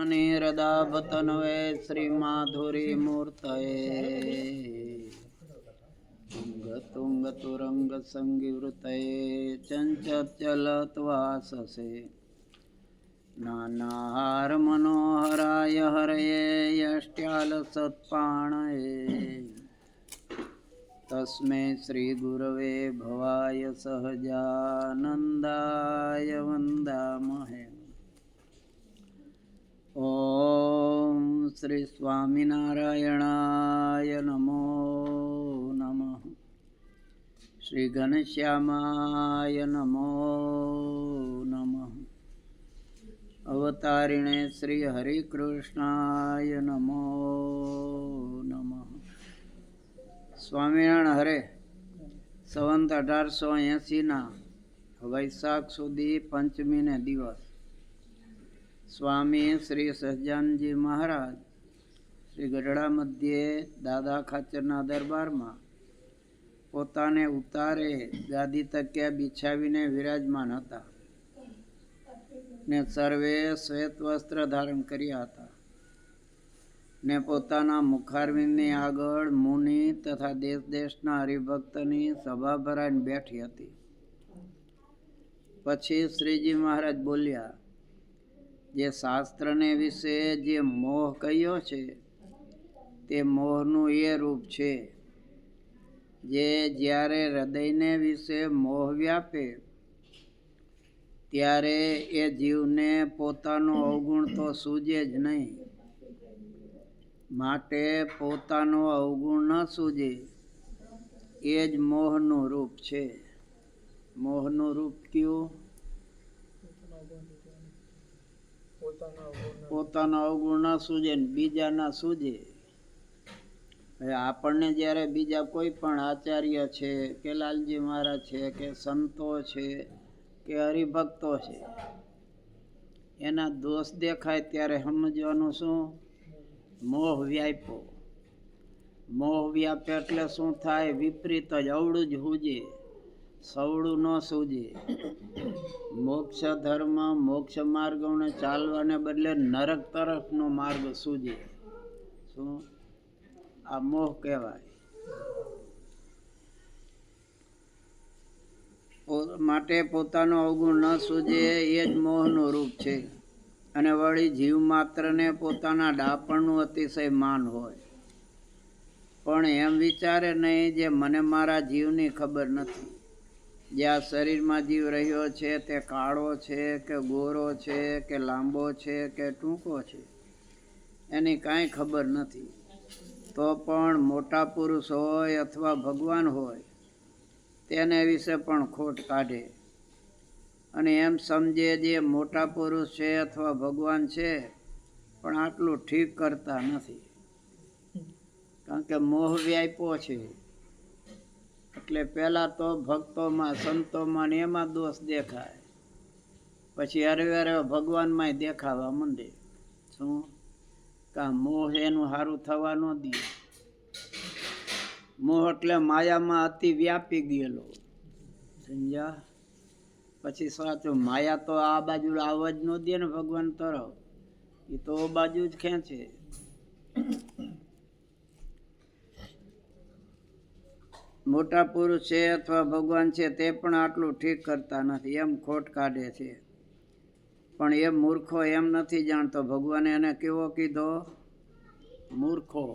અનિરદાભતનવે શ્રીમાધુરી મૂર્તયે તુંગતુરંગસંગીવૃતયે ચંચત્યલત્વાસસે નાનાહાર મનોહરાય હરયે યષ્ટ્યાલ સત્પાણયે તસ્મે શ્રીગુરવે ભવાય સહજાનંદાય વંદામહે ઓમ શ્રી સ્વામિનારાયણાય નમો નમઃ શ્રી ઘનશ્યામાય નમો નમઃ અવતારિણે શ્રી હરિકૃષ્ણાય નમઃ સ્વામિનારાયણ હરે સંવંત અઢારસો એંસીના વૈશાખ સુધી પંચમીને દિવસ સ્વામી શ્રી સહજાનજી મહારાજ શ્રી ગઢડા મધ્યે દાદા ખાચરના દરબારમાં પોતાને ઉતારે ગાદી તક્યા બિછાવીને વિરાજમાન હતા ને સર્વે શ્વેત વસ્ત્ર ધારણ કર્યા હતા ને પોતાના મુખારવિંદની આગળ મુનિ તથા દેશ દેશના હરિભક્તની સભા ભરાઈને બેઠી હતી. પછી શ્રીજી મહારાજ બોલ્યા જે શાસ્ત્રને વિશે જે મોહ કહ્યો છે, તે મોહનું એ રૂપ છે, જે જ્યારે હૃદયને વિશે મોહ વ્યાપે, ત્યારે એ જીવને પોતાનું અવગુણ તો સૂજે જ નહીં. માટે પોતાનો અવગુણ ન સૂજે, એ જ મોહનું રૂપ છે. મોહનું રૂપ કયું? પોતાનો અવગુણ ના સૂજે ને બીજાના સૂજે. આપણને જ્યારે બીજા કોઈ પણ આચાર્ય છે, કે લાલજી મહારાજ છે, કે સંતો છે, કે હરિભક્તો છે, એના દોષ દેખાય ત્યારે સમજવાનું શું? મોહ વ્યાપો મોહ વ્યાપે એટલે શું થાય? વિપરીત જ અવળું જ હુજે. સવળું ન સૂજે. મોક્ષ ધર્મ મોક્ષ માર્ગોને ચાલવાને બદલે નરક તરફનો માર્ગ સૂજે. શું? આ મોહ કહેવાય. માટે પોતાનો અવગુણ ન સૂજે એ જ મોહનું રૂપ છે. અને વળી જીવ માત્રને પોતાના ડાપણનું અતિશય માન હોય. પણ એમ વિચારે નહીં જે મને મારા જીવની ખબર નથી. જે આ શરીરમાં જીવ રહ્યો છે તે કાળો છે કે ગોરો છે કે લાંબો છે કે ટૂંકો છે? એની કાંઈ ખબર નથી. તો પણ મોટા પુરુષ હોય અથવા ભગવાન હોય, તેને વિશે પણ ખોટ કાઢે. અને એમ સમજે જે મોટા પુરુષ છે અથવા ભગવાન છે, પણ આટલું ઠીક કરતા નથી. કારણ કે મોહ વ્યાપ્યો છે. એટલે પહેલાં તો ભક્તોમાં, સંતોમાં ને એમાં દોષ દેખાય. પછી હરે હરે ભગવાનમાંય દેખાવા માંડે. શું? કા મોહ એનું સારું થવા ન દે. મોહ એટલે માયામાં અતિ વ્યાપી ગયેલો. સમજ્યા? પછી સાચું, માયા તો આ બાજુ આવવા જ ન દે ને ભગવાન તરફ. એ તો બાજુ જ ખેંચે. મોટા પુરુષ છે અથવા ભગવાન છે તે પણ આટલું ઠીક કરતા નથી એમ ખોટ કાઢે છે. પણ એ મૂર્ખો એમ નથી જાણતો. ભગવાને એને કેવો કીધો? મૂર્ખો.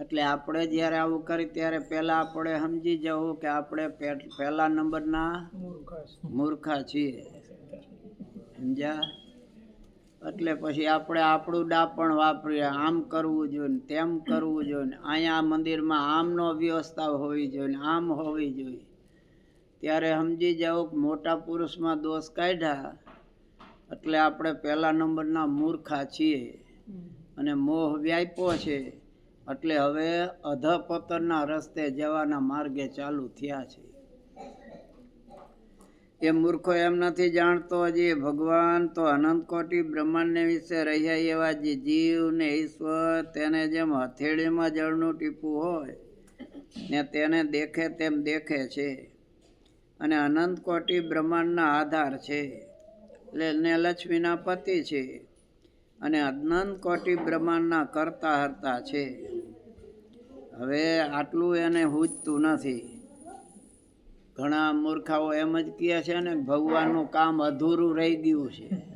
એટલે આપણે જ્યારે આવું કરી ત્યારે પહેલાં આપણે સમજી જવું કે આપણે પહેલા નંબરના મૂર્ખા છીએ. સમજ્યા? એટલે પછી આપણે આપણું ડાપણ વાપરીએ, આમ કરવું જોઈએ તેમ કરવું જોઈએ અહીંયા મંદિરમાં આમનો વ્યવસ્થા હોવી જોઈએ આમ હોવી જોઈએ. ત્યારે સમજી જાઓ કે મોટા પુરુષમાં દોષ કાઢ્યા એટલે આપણે પહેલા નંબરના મૂર્ખા છીએ. અને મોહ વ્યાપ્યો છે એટલે હવે અધપતનના રસ્તે જવાના માર્ગે ચાલુ થયા છે. એ મૂર્ખો એમ નથી જાણતો જે ભગવાન તો અનંત કોટી બ્રહ્માંડને વિશે રહ્યા એવા જે જીવ ને ઈશ્વર તેને જેમ હથેળીમાં જળનું ટીપું હોય ને તેને દેખે તેમ દેખે છે. અને અનંત કોટી બ્રહ્માંડના આધાર છે. ને લક્ષ્મીના પતિ છે. અને અનંત કોટી બ્રહ્માંડના કરતા હરતા છે. હવે આટલું એને હૂજતું નથી. ઘણા મૂર્ખાઓ એમ જ કહે છે ને, ભગવાનનું કામ અધૂરું રહી ગયું છે.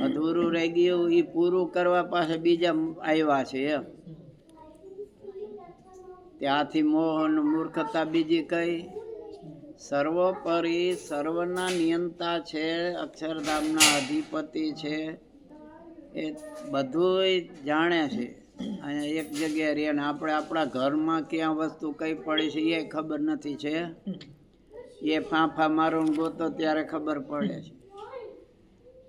અધૂરું રહી ગયું એ પૂરું કરવા પાસે બીજા આવ્યા છે એમ. ત્યાંથી મોહન મૂર્ખતા બીજી કઈ. સર્વોપરી સર્વના નિયંતા છે, અક્ષરધામના અધિપતિ છે. એ બધુંય જાણે છે. અહીંયા એક જગ્યાએ રહીએ ને આપણે આપણા ઘરમાં ક્યાં વસ્તુ કઈ પડી છે એ ખબર નથી છે. એ ફાંફા મારો ગોતો ત્યારે ખબર પડે છે.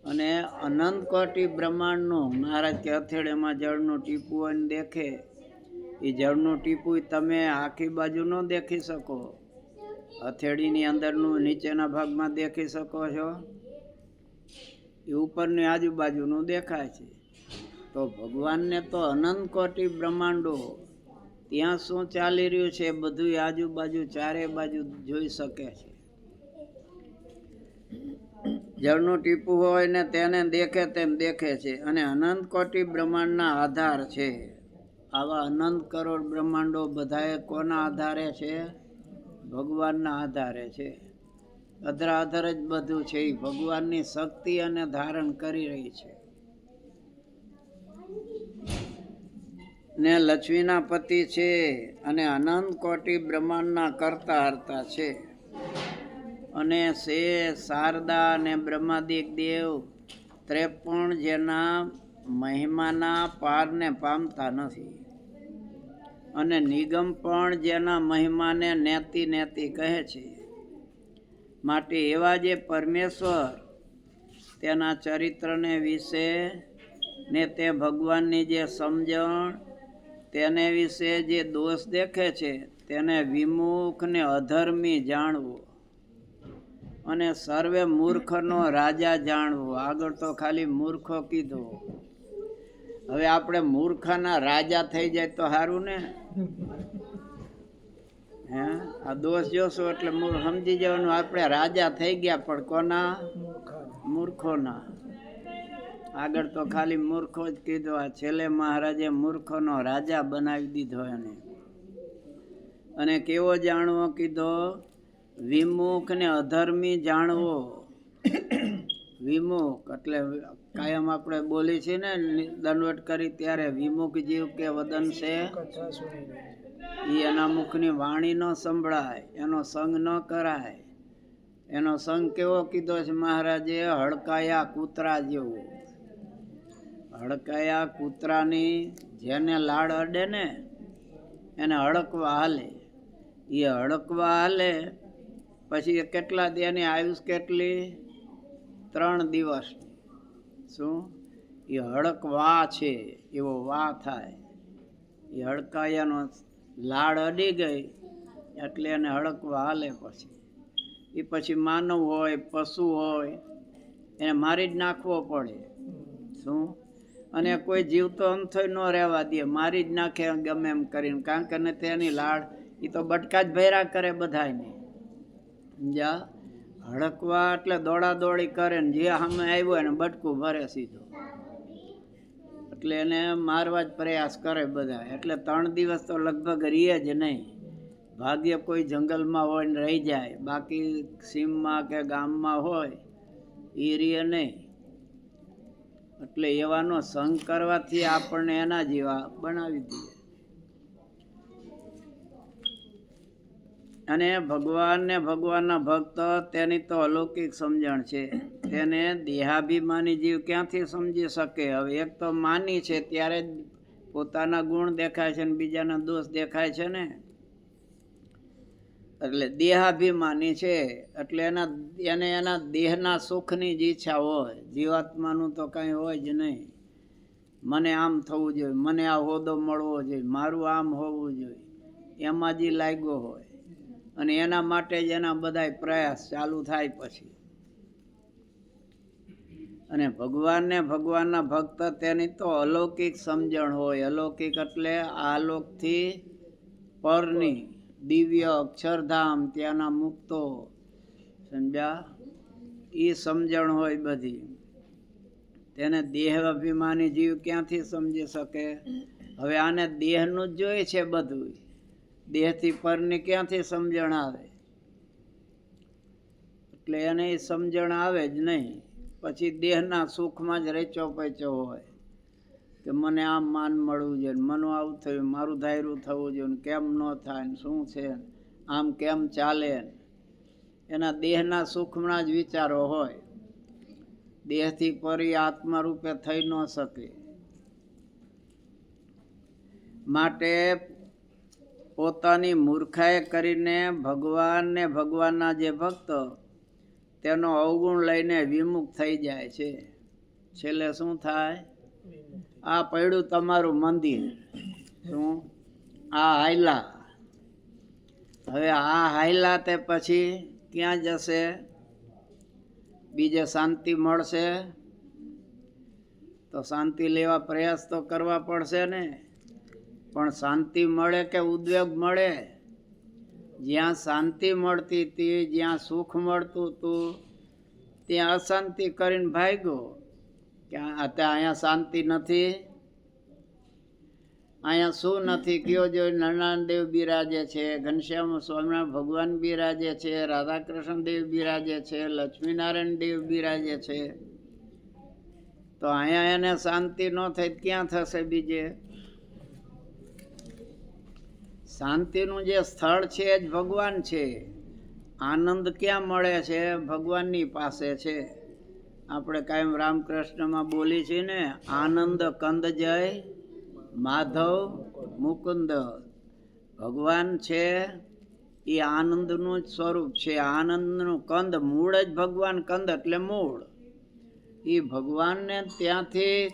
અને અનંત કોટી બ્રહ્માંડનું મહારાજ કે અથેડેમાં જળનું ટીપું હોય દેખે. એ જળનું ટીપું તમે આખી બાજુ ન દેખી શકો. હથેળીની અંદરનું નીચેના ભાગમાં દેખી શકો છો. એ ઉપરની આજુબાજુનું દેખાય છે. તો ભગવાનને તો અનંત કોટી બ્રહ્માંડો, ત્યાં શું ચાલી રહ્યું છે બધું આજુબાજુ ચારે બાજુ જોઈ શકે છે. જળનું ટીપું હોય ને તેને દેખે તેમ દેખે છે અને અનંત કોટી બ્રહ્માંડના આધાર છે. આવા અનંત કરોડ બ્રહ્માંડો બધાએ કોના આધારે છે? ભગવાનના આધારે છે. અધરા અધર જ બધું છે. એ ભગવાનની શક્તિ અને ધારણ કરી રહી છે. ને લક્ષ્મીના પતિ છે અને અનંત કોટી બ્રહ્માંડના કરતા હરતા છે. અને સે શારદા અને બ્રહ્માદિક દેવ ત્રેપણ જેના મહિમાના પારને પામતા નથી. અને નિગમ પણ જેના મહિમાને નેતી નેતી કહે છે. માટે એવા જે પરમેશ્વર તેના ચરિત્રને વિશે ને તે ભગવાનની જે સમજણ તેને વિશે જે દોષ દેખે છે, તેને વિમુખ ને અધર્મી જાણવો. અને સર્વે મૂર્ખનો રાજા જાણવો. આગળ તો ખાલી મૂર્ખો કીધો. હવે આપણે મૂર્ખના રાજા થઈ જાય તો સારું ને? હે? આ દોષ જોશો એટલે સમજી જવાનું. આપણે રાજા થઈ ગયા પણ કોના? મૂર્ખોના. આગળ તો ખાલી મૂર્ખો જ કીધો, આ છેલ્લે મહારાજે મૂર્ખોનો રાજા બનાવી દીધો એને. અને કેવો જાણવો કીધો, વિમુખ ને અધર્મી જાણવો. વિમુખ, એટલે કાયમ આપણે બોલી છે ને, દંડવટ કરી ત્યારે વિમુખ જીવ કે વદન છે? એ એના મુખની વાણી ન સંભળાય, એનો સંગ ન કરાય. એનો સંગ કેવો કીધો છે મહારાજે? હડકાયા કૂતરા જેવું. હડકાયા કૂતરાની જેને લાડ અડે ને, એને હડકવા હાલે. એ હડકવા હાલે, પછી એ કેટલા એની આયુષ કેટલી? ત્રણ દિવસ શું? એ હડકવા છે, એવો વા થાય. એ હડકાયાનો લાડ અડી ગઈ, એટલે એને હડકવા હાલે પછી. એ પછી માનવ હોય, પશુ હોય, એને મારી જ નાખવો પડે. શું? અને કોઈ જીવતો અંથોય ન રહેવા દે. મારી જ નાખે ગમે એમ કરીને. કારણ કે તેની લાડ એ તો બટકા જ ભૈરા કરે બધાને જા હડકવા એટલે દોડા દોડી કરે ને જે સામે આવ્યો એને બટકું ભરે સીધો. એટલે એને મારવા જ પ્રયાસ કરે બધા. એટલે ત્રણ દિવસ તો લગભગ રહીએ જ નહીં. ભાગ્ય કોઈ જંગલમાં હોય ને રહી જાય. બાકી સીમમાં કે ગામમાં હોય એ રીએ નહીં. એટલે એવાનો સંગ કરવાથી આપણને એના જેવા બનાવી દઈએ. અને ભગવાન ને ભગવાનના ભક્ત તેની તો અલૌકિક સમજણ છે. તેને દેહાભિમાની જીવ ક્યાંથી સમજી શકે? હવે એક તો માની છે, ત્યારે પોતાના ગુણ દેખાય છે ને બીજાના દોષ દેખાય છે ને? એટલે દેહાભિમાની છે, એટલે એના, એને એના દેહના સુખની જ ઈચ્છા હોય, જીવાત્માનું તો કાંઈ હોય જ નહીં. મને આમ થવું જોઈએ, મને આ હોદો મળવો જોઈએ, મારું આમ હોવું જોઈએ, એમાં જ લાગ્યો હોય. અને એના માટે જ એના બધાય પ્રયાસ ચાલુ થાય પછી. અને ભગવાનને ભગવાનના ભક્ત તેની તો અલૌકિક સમજણ હોય, અલૌકિક એટલે આ લોકથી પરની દિવ્ય અક્ષરધામ ત્યાંના મુક્તો. સમજ્યા? એ સમજણ હોય બધી. તેને દેહ અભિમાની જીવ ક્યાંથી સમજી શકે? હવે આને દેહનું જ જોઈએ છે બધું દેહથી પરની ક્યાંથી સમજણ આવે? એટલે એને સમજણ આવે જ નહીં. પછી દેહના સુખમાં જ રેચો પેચો હોય. કે મને આમ માન મળવું જોઈએ ને આવું થયું, મારું ધાયરું થવું જોઈએ કેમ ન થાય ને શું છે આમ કેમ ચાલે એના દેહના સુખના જ વિચારો હોય. દેહથી પરી આત્મા રૂપે થઈ ન શકે. માટે પોતાની મૂર્ખાએ કરીને ભગવાનને ભગવાનના જે ભક્ત, તેનો અવગુણ લઈને વિમુખ થઈ જાય છે. છેલ્લે શું થાય? આ પડ્યું તમારું મંદિર. શું? આ હાયલા. હવે આ હાયલા તે પછી ક્યાં જશે? બીજે શાંતિ મળશે? તો શાંતિ લેવા પ્રયાસ તો કરવા પડશે ને. પણ શાંતિ મળે કે ઉદ્વેગ મળે? જ્યાં શાંતિ મળતી હતી, જ્યાં સુખ મળતું હતું, ત્યાં અશાંતિ કરીને ભાગ્યો. કે અત્યારે અહીંયા શાંતિ નથી. અહીંયા શું નથી? કયો જો નરનારાયણ દેવ બિરાજે છે, ઘનશ્યામ સ્વામિનારાયણ ભગવાન બિરાજે છે, રાધાકૃષ્ણ દેવ બિરાજે છે, લક્ષ્મીનારાયણ દેવ બિરાજે છે. તો અહીંયા એને શાંતિ ન થઈ ક્યાં થશે બીજે? શાંતિનું જે સ્થળ છે એ જ ભગવાન છે. આનંદ ક્યાં મળે છે? ભગવાનની પાસે છે. આપણે કાયમ રામકૃષ્ણમાં બોલી છીએ ને, આનંદ કંદ જય, માધવ મુકુંદ. ભગવાન છે, એ આનંદનું જ સ્વરૂપ છે. આનંદનું કંદ મૂળ જ ભગવાન કંદ એટલે મૂળ. એ ભગવાનને ત્યાંથી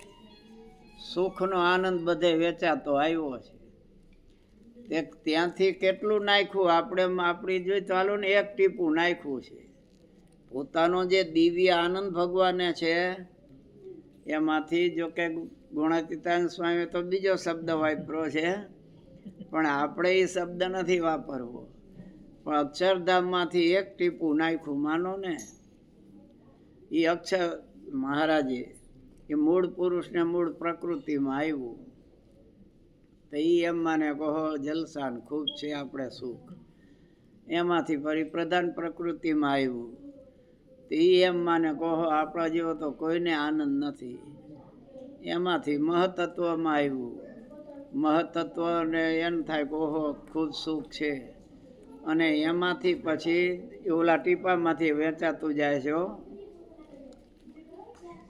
સુખનો આનંદ બધે વેચાતો આવ્યો છે. તે ત્યાંથી કેટલું નાખ્યું? આપણે, આપણી જોઈ ચાલો ને, એક ટીપું નાખ્યું છે. પોતાનો જે દિવ્ય આનંદ ભગવાને છે, એમાંથી જો કે ગુણાતીતાન સ્વામી તો બીજો શબ્દ વાપરો છે, પણ આપણે એ શબ્દ નથી વાપરવો. પણ અક્ષરધામમાંથી એક ટીપું નાખ્યું, માનો ને, એ અક્ષર મહારાજે, એ મૂળ પુરુષને મૂળ પ્રકૃતિમાં આવ્યું તો એ એમ માને કહો જલસાન ખૂબ છે, આપણે સુખ. એમાંથી ફરી પ્રધાન પ્રકૃતિમાં આવ્યું તો એ એમ માને કહો આપણા જેવો તો કોઈને આનંદ નથી. એમાંથી મહતત્વમાં આવ્યું. મહતત્વને એમ થાય કે ઓહો સુખ છે. અને એમાંથી પછી ઓલા ટીપામાંથી વેચાતું જાય છે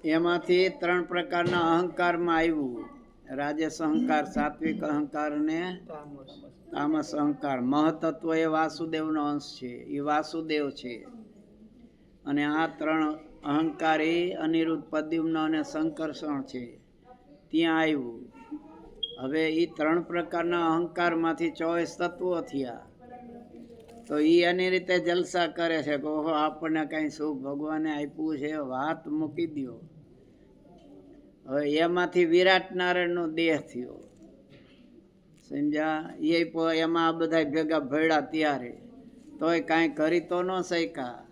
એમાંથી ત્રણ પ્રકારના અહંકારમાં આવ્યું. રાજસ અહંકાર સાત્વિક અહંકાર ને તામસ. અહંકાર. મહતત્વ એ વાસુદેવનો અંશ છે. એ વાસુદેવ છે. અને આ ત્રણ અહંકાર એ અનિરુદ્ધ પદ્યુમ્ન અને સંકર્ષણ છે. ત્યાં આવ્યું. હવે એ ત્રણ પ્રકારના અહંકારમાંથી ચોવીસ તત્વો થયા. તો એ એની રીતે જલસા કરે છે કે ઓહો, આપણને કાંઈ સુખ ભગવાને આપ્યું છે? વાત મૂકી દ્યો. હવે એમાંથી વિરાટ નારાયણનો દેહ થયો. સમજ્યા? એ એમાં આ બધા ભેગા ભેડા ત્યારે. તોય કાંઈ કરી તો ન શક્યા.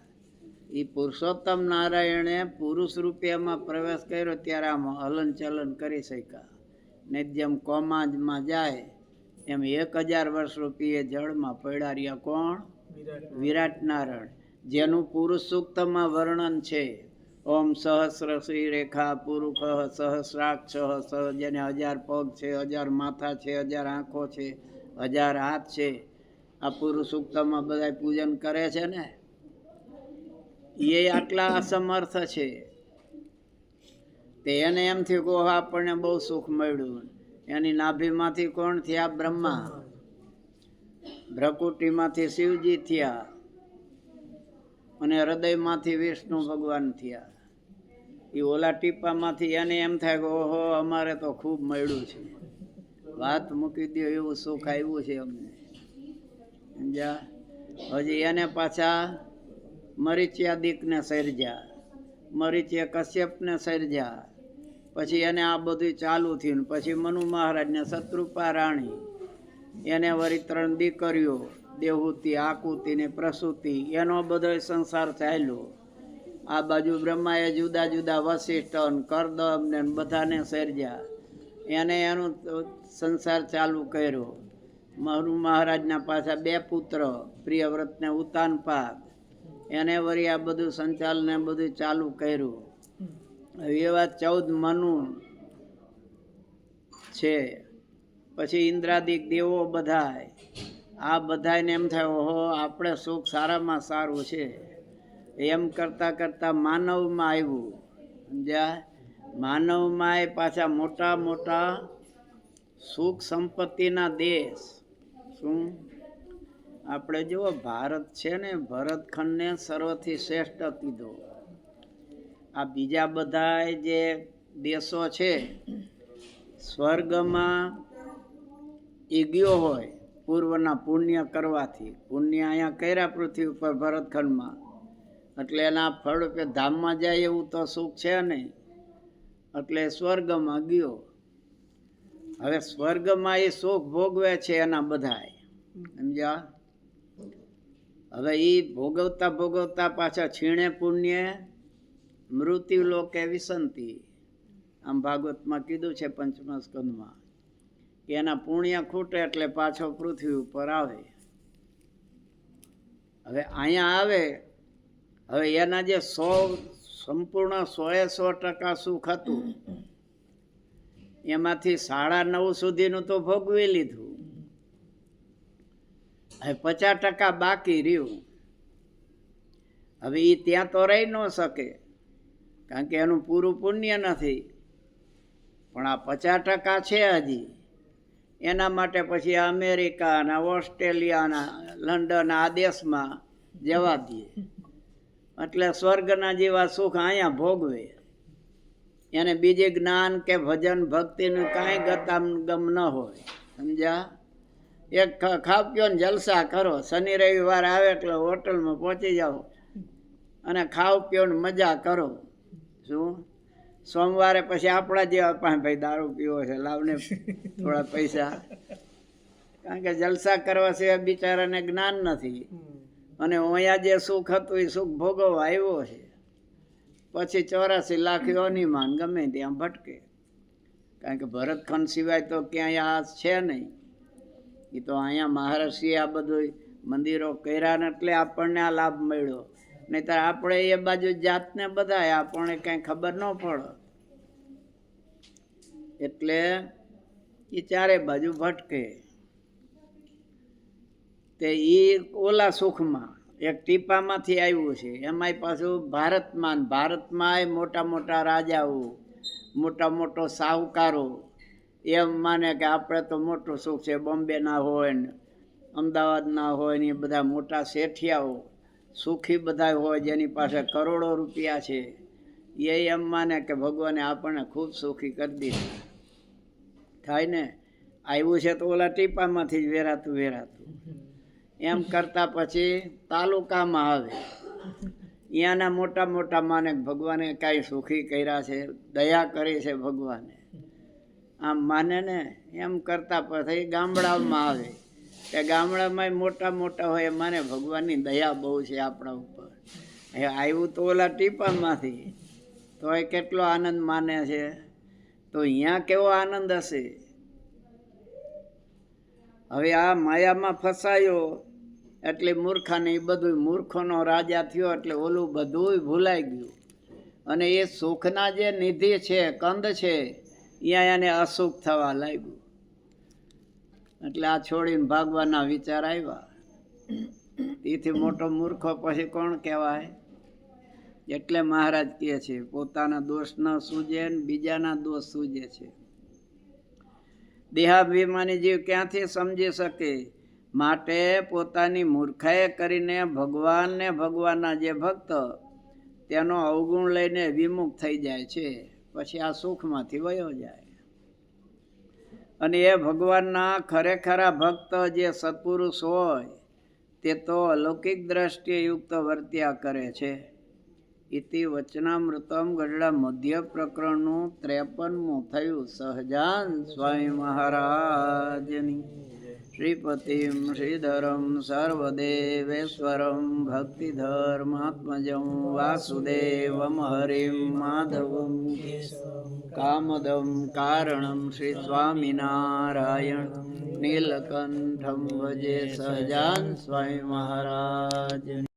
એ પુરુષોત્તમ નારાયણે પુરુષ રૂપે એમાં પ્રવેશ કર્યો ત્યારે આમ હલન ચલન કરી શક્યા. ને જેમ કોમાજમાં જાય એમ એક હજાર વર્ષ રૂપિયે જળમાં પડ્યા રહ્યા કોણ? વિરાટ નારાયણ. જેનું પુરુષ સૂક્તમાં વર્ણન છે ઓમ સહસ્ર શ્રી રેખા પુરુષ સહસ્રાક્ષ સહ જેને હજાર પગ છે હજાર માથા છે હજાર આંખો છે હજાર હાથ છે. આ પુરુષ સૂક્તમાં બધા પૂજન કરે છે ને? એ આટલા અસમર્થ છે. તે એને એમ થયું કે આપણને બહુ સુખ મળ્યું. એની નાભીમાંથી કોણ થયા? બ્રહ્મા. ભ્રકુટીમાંથી શિવજી થયા અને હૃદયમાંથી વિષ્ણુ ભગવાન થયા. એ ઓલા ટીપામાંથી એને એમ થાય કે ઓહો, અમારે તો ખૂબ મળ્યું છે. વાત મૂકી દો, એવું સુખ આવ્યું છે અમને. સમજ્યા? હજી એને પાછા મરીચ્યાદિકને સર્જ્યા મરીચ્ય કશ્યપને સર્જ્યા પછી એને આ બધું ચાલુ થયું પછી મનુ મહારાજને શત્રુપા રાણી, એને વળી ત્રણ દીકરીઓ, દેહૂતિ, આકૃતિ ને પ્રસૂતિ, એનો બધો સંસાર ચાલ્યો. આ બાજુ બ્રહ્માએ જુદા જુદા વશિષ્ઠ કરદમ ને બધાને સર્જ્યા એને એનું સંસાર ચાલુ કર્યો. મરુ મહારાજના પાછા બે પુત્ર, પ્રિયવ્રતને ને ઉતાનપાદ એને વળી આ બધું સંચાલન બધું ચાલુ કર્યું. એવા ચૌદ મનુ છે. પછી ઇન્દ્રાદિક દેવો બધાય. આ બધાને એમ થાય, ઓહો, આપણે સુખ સારામાં સારું છે. એમ કરતાં કરતાં માનવમાં આવ્યું. સમજ્યા? માનવમાં પાછા મોટા મોટા સુખ સંપત્તિના દેશ. શું? આપણે જુઓ, ભારત છે ને ભરતખંડને સર્વથી શ્રેષ્ઠ કીધો. આ બીજા બધા જે દેશો છે, સ્વર્ગમાં એ ગયો હોય, પૂર્વના પુણ્ય કરવાથી. પુણ્ય અહીંયા કર્યા પૃથ્વી ઉપર ભરતખંડમાં એટલે એના ફળ કે ધામમાં જાય એવું તો સુખ છે નહીં. એટલે સ્વર્ગમાં ગયો. હવે સ્વર્ગમાં એ સુખ ભોગવે છે એના બધાય. સમજ્યા? હવે એ ભોગવતા ભોગવતા પાછા છીણે પુણ્ય મૃત્યુ લોકે વિસંતિ. આમ ભાગવતમાં કીધું છે પંચમા સ્કંદમાં કે એના પુણ્ય ખૂટે એટલે પાછો પૃથ્વી ઉપર આવે. હવે અહીંયા આવે, હવે એના જે સો, સંપૂર્ણ સોએ સો ટકા સુખ હતું, એમાંથી સાડા નવ સુધીનું તો ભોગવી લીધું. હવે પચાસ ટકા બાકી રહ્યું. હવે એ ત્યાં તો રહી ન શકે, કારણ કે એનું પૂરું પુણ્ય નથી. પણ આ પચાસ ટકા છે હજી. એના માટે પછી અમેરિકાના ઓસ્ટ્રેલિયાના લંડન આ દેશમાં જવા દઈએ. એટલે સ્વર્ગના જેવા સુખ અહીંયા ભોગવે. એને બીજે જ્ઞાન કે ભજન ભક્તિનું કાંઈ ગતામ ગમ ન હોય. સમજ્યા? એક ખ- ખાવ પીઓ ને જલસા કરો. શનિ રવિવાર આવે એટલે હોટલમાં પહોંચી જાઓ. અને ખાવ પીઓ ને મજા કરો. શું? સોમવારે પછી આપણા જેવા પાસે ભાઈ દારૂ પીવો છે. લાવને થોડા પૈસા. કારણ કે જલસા કરવા સિવાય બિચારાને જ્ઞાન નથી. અને અહીંયા જે સુખ હતું એ સુખ ભોગવવા આવ્યો છે. પછી ચોરાસી લાખ યોનીમાં ગમે ત્યાં ભટકે. કારણ કે ભરતખંડ સિવાય તો ક્યાંય આ છે નહીં. એ તો અહીંયા મહારાષ્ટ્રીએ આ બધું મંદિરો કર્યા ને એટલે આપણને આ લાભ મળ્યો. નહીતર આપણે એ બાજુ જાતને બધાય આપણને કાંઈ ખબર ન પડે. એટલે એ ચારે બાજુ ભટકે. તે એ ઓલા સુખમાં એક ટીપામાંથી આવ્યું છે. એમાંય પાછું ભારતમાં ભારતમાંય મોટા મોટા રાજાઓ, મોટા મોટો સાહુકારો એમ માને કે આપણે તો મોટું સુખ છે બોમ્બેના હોય ને અમદાવાદના હોય ને એ બધા મોટા શેઠિયાઓ, સુખી બધા હોય જેની પાસે કરોડો રૂપિયા છે, એ એમ માને કે ભગવાને આપણને ખૂબ સુખી કરી દીધા. થાય ને? આવ્યું છે તો ઓલા ટીપામાંથી જ વેરાતું વેરાતું. એમ કરતા પછી તાલુકામાં આવે. અહીંયાના મોટા મોટા માને ભગવાને કાંઈ સુખી કર્યા છે, દયા કરી છે ભગવાને. આમ માને ને એમ કરતા પછી ગામડામાં આવે. કે ગામડામાં મોટા મોટા હોય માને ભગવાનની દયા બહુ છે આપણા ઉપર. એ આવ્યું તો ઓલા ટીપામાંથી. તો એ કેટલો આનંદ માને છે. તો અહીંયા કેવો આનંદ હશે? હવે આ માયામાં ફસાયો એટલે મૂર્ખાને એ બધું મૂર્ખોનો રાજા થયો એટલે ઓલું બધું ભૂલાઈ ગયું. અને એ સુખના જે નિધિ છે, કંદ છે અહીંયા એને અસુખ થવા લાગ્યું. એટલે આ છોડીને ભાગવાના વિચાર આવ્યા. તેથી મોટો મૂર્ખો પછી કોણ કહેવાય? એટલે મહારાજ કહે છે, પોતાના દોષ ન સૂજે બીજાના દોષ સૂજે છે. દેહાભિમાની જીવ ક્યાંથી સમજી શકે? માટે પોતાની મૂર્ખાએ કરીને ભગવાન ને ભગવાનના જે ભક્ત, તેનો અવગુણ લઈને વિમુખ થઈ જાય છે. પછી આ સુખમાંથી વયો જાય. અને એ ભગવાનના ખરેખરા ભક્ત જે સત્પુરુષ હોય, તે તો અલૌકિક દ્રષ્ટિએ યુક્ત વર્ત્યા કરે છે. ઇતિ વચનામૃતમ ગઢડા મધ્ય પ્રકરણનું ત્રેપનમું થયું. સહજાન સ્વામી મહારાજની. શ્રીપતિમ श्रीधरं सर्वदेवेश्वरं ભક્તિધર્માત્મજં वासुदेवं हरिं माधवं कामदं कारणं સ્વામિનારાયણ નીલકંઠમ ભજે સહજાન સ્વામી મહારાજ